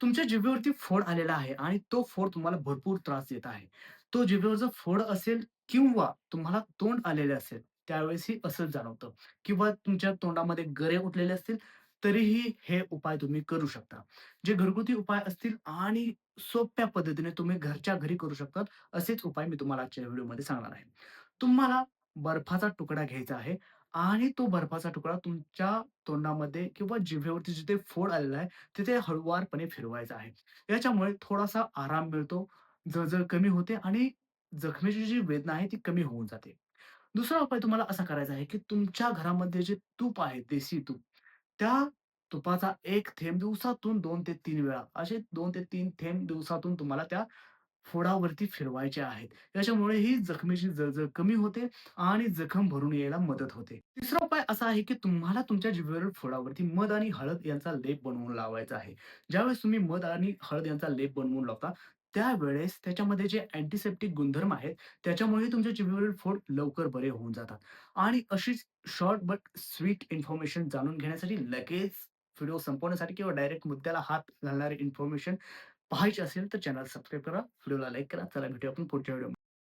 तुमच्या जिभेवरती फोड आलेला आहे आणि तो फोड तुम्हाला भरपूर त्रास देत आहे. तो जिभेवरचा फोड असेल किंवा तुम्हाला तोंड आलेले असेल, त्यावेळेसही असंच जाणवतं किंवा तुमच्या तोंडामध्ये गरे उठलेले असतील, तरीही हे उपाय तुम्ही करू शकता. जे घरगुती उपाय असतील आणि सोप्या पद्धतीने तुम्ही घरच्या घरी करू शकतात, असेच उपाय मी तुम्हाला आजच्या व्हिडिओमध्ये सांगणार आहे. तुम्हाला बर्फाचा तुकडा घ्यायचा आहे आणि तो बर्फाचा तुकडा तुमच्या तोंडामध्ये किंवा जिभेवरती जिथे फोड आलेला आहे, तिथे हळुवारपणे फिरवायचा आहे. याच्यामुळे थोडासा आराम मिळतो, जळजळ कमी होते आणि जखमेची जी वेदना आहे ती कमी होऊन जाते. दुसरा उपाय तुम्हाला असा करायचा आहे, की तुमच्या घरामध्ये जे तूप आहे, देशी तूप, त्या तुपाचा एक थेंब दिवसातून दोन ते तीन वेळा असे दोन ते तीन थेंब दिवसातून तुम्हाला त्या फोडावरती फिरवायचे आहेत. त्याच्यामुळे ही जखमेची जळजळ कमी होते आणि जखम भरून यायला मदत होते. तिसरा उपाय असा आहे, की तुम्हाला तुमच्या जिभेवरील फोडावरती मध आणि हळद यांचा लेप बनवून लावायचा आहे. ज्यावेळेस तुम्ही मध आणि हळद यांचा लेप बनवून लावता, त्यावेळेस त्याच्यामध्ये जे अँटीसेप्टिक गुणधर्म आहेत, त्याच्यामुळे तुमच्या जिभेवरील फोड लवकर बरे होऊन जातात. आणि अशीच शॉर्ट बट स्वीट इन्फॉर्मेशन जाणून घेण्यासाठी लगेच व्हिडिओ संपवण्यासाठी किंवा डायरेक्ट मुद्द्याला हात घालणारी इन्फॉर्मेशन पाहायचे असेल तर चॅनल सबस्क्राईब करा, व्हिडिओला लाईक करा. चला भेटूया आपण पुढच्या व्हिडिओ